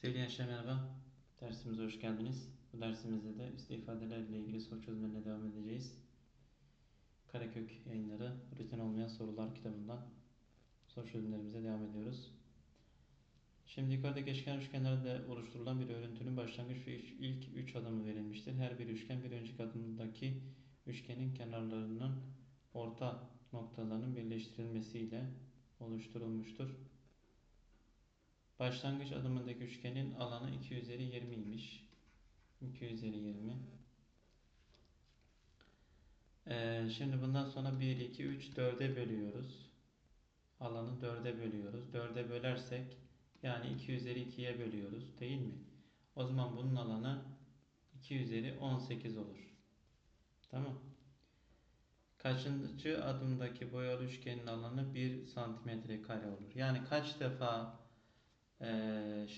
Sevgili gençler merhaba. Dersimize hoş geldiniz. Bu dersimizde de üstü ifadelerle ilgili soru çözümlerine devam edeceğiz. Karekök yayınları rutin olmayan sorular kitabından soru çözümlerimize devam ediyoruz. Şimdi yukarıdaki eşkenar üçgenlerde oluşturulan bir örüntünün başlangıç ve ilk üç adımı verilmiştir. Her bir üçgen bir önceki adımdaki üçgenin kenarlarının orta noktalarının birleştirilmesiyle oluşturulmuştur. Başlangıç adımındaki üçgenin alanı 2 üzeri 20 imiş. 2 üzeri 20. Ee, şimdi bundan sonra 1, 2, 3, 4'e bölüyoruz. Alanı 4'e bölüyoruz. 4'e bölersek yani 2 üzeri 2'ye bölüyoruz değil mi? O zaman bunun alanı 2 üzeri 18 olur. Tamam. Kaçıncı adımdaki boyalı üçgenin alanı 1 santimetre kare olur. Yani kaç defa e,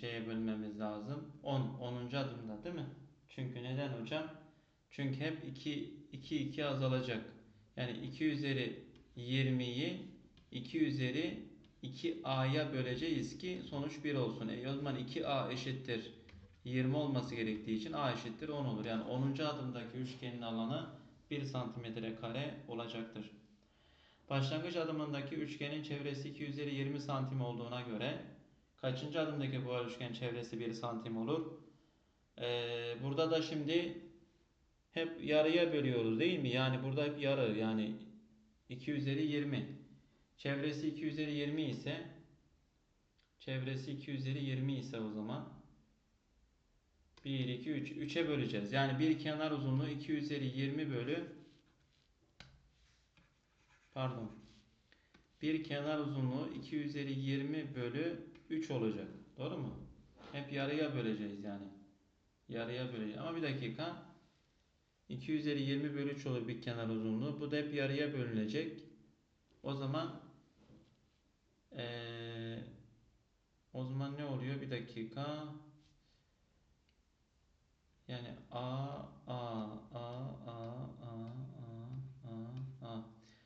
şeye bölmemiz lazım? 10. 10. adımda değil mi? Çünkü neden hocam? Çünkü hep 2 2 2 azalacak. Yani 2 üzeri 20'yi 2 üzeri 2a'ya böleceğiz ki sonuç 1 olsun. E, o zaman 2a eşittir 20 olması gerektiği için a eşittir 10 olur. Yani 10. adımdaki üçgenin alanı 1 santimetre kare olacaktır. Başlangıç adımındaki üçgenin çevresi 2 üzeri 20 santim olduğuna göre kaçıncı adımdaki bu üçgen çevresi 1 santim olur? Ee, burada da şimdi hep yarıya bölüyoruz değil mi? Yani burada hep yarı yani 2 üzeri 20. Çevresi 2 üzeri 20 ise çevresi 2 üzeri 20 ise o zaman 1, 2, 3. 3'e böleceğiz. Yani bir kenar uzunluğu 2 üzeri 20 bölü pardon bir kenar uzunluğu 2 üzeri 20 bölü 3 olacak. Doğru mu? Hep yarıya böleceğiz yani. Yarıya böleceğiz. Ama bir dakika. 2 üzeri 20 bölü 3 olur bir kenar uzunluğu. Bu da hep yarıya bölünecek. O zaman ee, o zaman ne oluyor? Bir dakika. Yani A, A, A, A, A, A, A, A.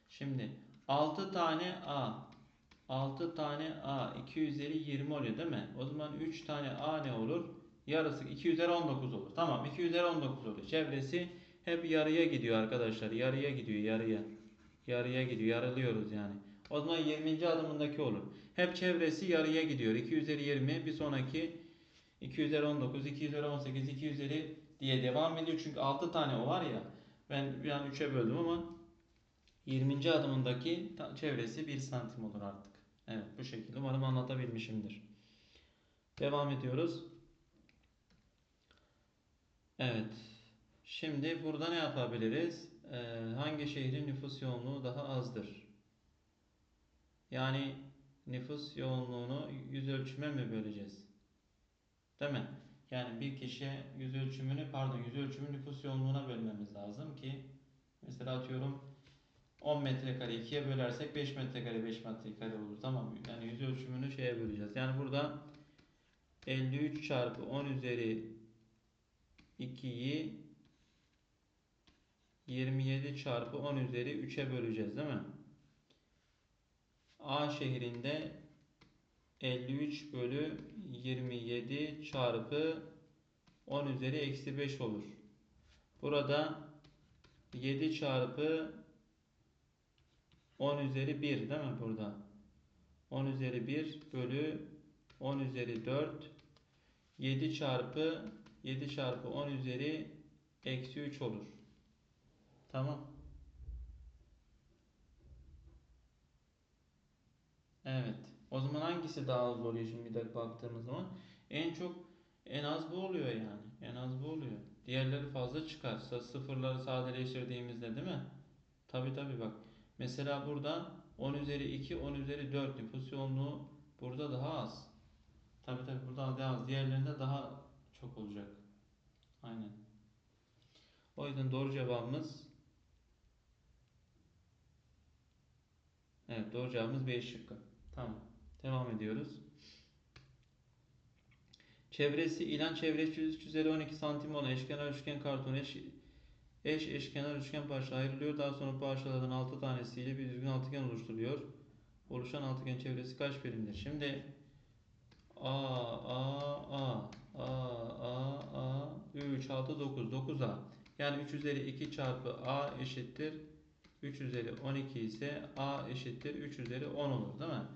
Şimdi 6 tane A. 6 tane A. 2 üzeri 20 oluyor değil mi? O zaman 3 tane A ne olur? Yarısı 2 üzeri 19 olur. Tamam 2 üzeri 19 olur. Çevresi hep yarıya gidiyor arkadaşlar. Yarıya gidiyor yarıya. Yarıya gidiyor. Yarılıyoruz yani. O zaman 20. adımındaki olur. Hep çevresi yarıya gidiyor. 2 üzeri 20 bir sonraki 2 üzeri 19, 2 üzeri 18, 2 üzeri diye devam ediyor. Çünkü 6 tane o var ya. Ben bir an 3'e böldüm ama 20. adımındaki çevresi 1 santim olur artık. Evet bu şekilde. Umarım anlatabilmişimdir. Devam ediyoruz. Evet. Şimdi burada ne yapabiliriz? Ee, hangi şehrin nüfus yoğunluğu daha azdır? Yani nüfus yoğunluğunu yüz ölçüme mi böleceğiz? Değil mi? Yani bir kişiye yüz ölçümünü pardon yüz ölçümü nüfus yoğunluğuna bölmemiz lazım ki mesela atıyorum 10 metrekare 2'ye bölersek 5 metrekare 5 metrekare olur. Tamam yani yüz ölçümünü şeye böleceğiz. Yani burada 53 çarpı 10 üzeri 2'yi 27 çarpı 10 üzeri 3'e böleceğiz değil mi? A şehrinde 53 bölü 27 çarpı 10 üzeri eksi 5 olur. Burada 7 çarpı 10 üzeri 1 değil mi burada? 10 üzeri 1 bölü 10 üzeri 4 7 çarpı 7 çarpı 10 üzeri eksi 3 olur. Tamam. Evet. O zaman hangisi daha az oluyor şimdi bir de baktığımız zaman? En çok en az bu oluyor yani. En az bu oluyor. Diğerleri fazla çıkarsa sıfırları sadeleştirdiğimizde değil mi? Tabi tabi bak. Mesela burada 10 üzeri 2, 10 üzeri 4 nüfus yoğunluğu burada daha az. Tabi tabi burada daha az. Diğerlerinde daha çok olacak. Aynen. O yüzden doğru cevabımız Evet doğru cevabımız B şıkkı. Tamam. Devam ediyoruz. Çevresi ilan çevresi 3 üzeri 12 santim olan eşkenar üçgen karton eş, eş eşkenar üçgen parça ayrılıyor. Daha sonra parçalardan 6 tanesiyle bir düzgün altıgen oluşturuyor. Oluşan altıgen çevresi kaç birimdir? Şimdi A, A, A. 5, 6, 9. 9A. Yani 3 üzeri 2 çarpı A eşittir. 3 üzeri 12 ise A eşittir 3 üzeri 10 olur değil mi?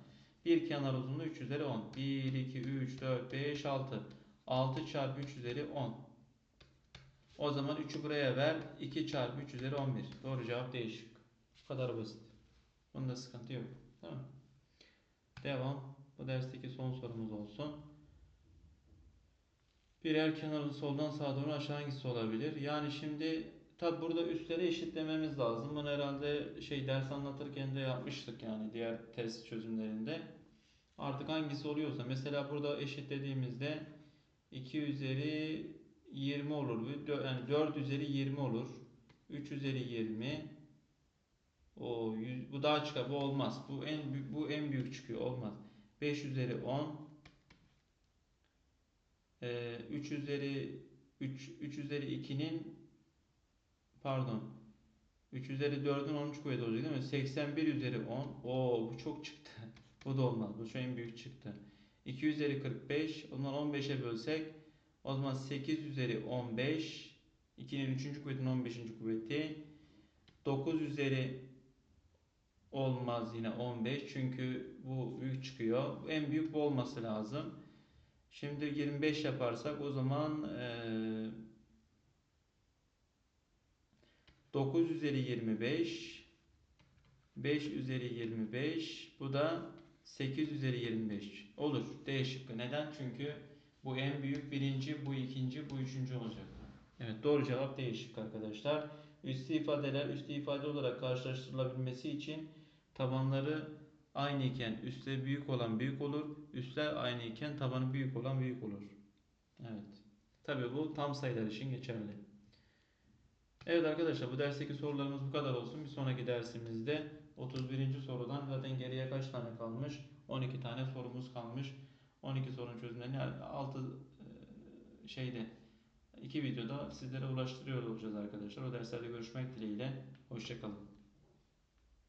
Bir kenar uzunluğu 3 üzeri 10. 1, 2, 3, 4, 5, 6. 6 çarpı 3 üzeri 10. O zaman 3'ü buraya ver. 2 çarpı 3 üzeri 11. Doğru cevap değişik. Bu kadar basit. Bunda sıkıntı yok. Tamam? Devam. Bu dersteki son sorumuz olsun. Birer kenarın soldan sağa doğru aşağı hangisi olabilir? Yani şimdi tabi burada üstleri eşitlememiz lazım. Bunu herhalde şey ders anlatırken de yapmıştık yani diğer test çözümlerinde. Artık hangisi oluyorsa mesela burada eşitlediğimizde 2 üzeri 20 olur. Yani 4 üzeri 20 olur. 3 üzeri 20. O 100, bu daha çıkar. Bu olmaz. Bu en bu en büyük çıkıyor. Olmaz. 5 üzeri 10. Ee, 3 üzeri 3 3 üzeri 2'nin pardon 3 üzeri 4'ün 13 kuvveti olacak değil mi? 81 üzeri 10. Oo bu çok çıktı. bu da olmaz. Bu şu en büyük çıktı. 2 üzeri 45. O zaman 15'e bölsek o zaman 8 üzeri 15. 2'nin 3. kuvvetinin 15. kuvveti. 9 üzeri olmaz yine 15. Çünkü bu büyük çıkıyor. En büyük bu olması lazım. Şimdi 25 yaparsak o zaman eee 9 üzeri 25 5 üzeri 25 bu da 8 üzeri 25 olur. D şıkkı. Neden? Çünkü bu en büyük birinci, bu ikinci, bu üçüncü olacak. Evet doğru cevap D şıkkı arkadaşlar. Üstü ifadeler üstü ifade olarak karşılaştırılabilmesi için tabanları aynı iken üstleri büyük olan büyük olur. Üstler aynı iken tabanı büyük olan büyük olur. Evet. Tabii bu tam sayılar için geçerli. Evet arkadaşlar bu dersteki sorularımız bu kadar olsun. Bir sonraki dersimizde 31. sorudan zaten geriye kaç tane kalmış? 12 tane sorumuz kalmış. 12 sorunun çözümlerini 6 şeyde iki videoda sizlere ulaştırıyor olacağız arkadaşlar. O derslerde görüşmek dileğiyle. Hoşçakalın.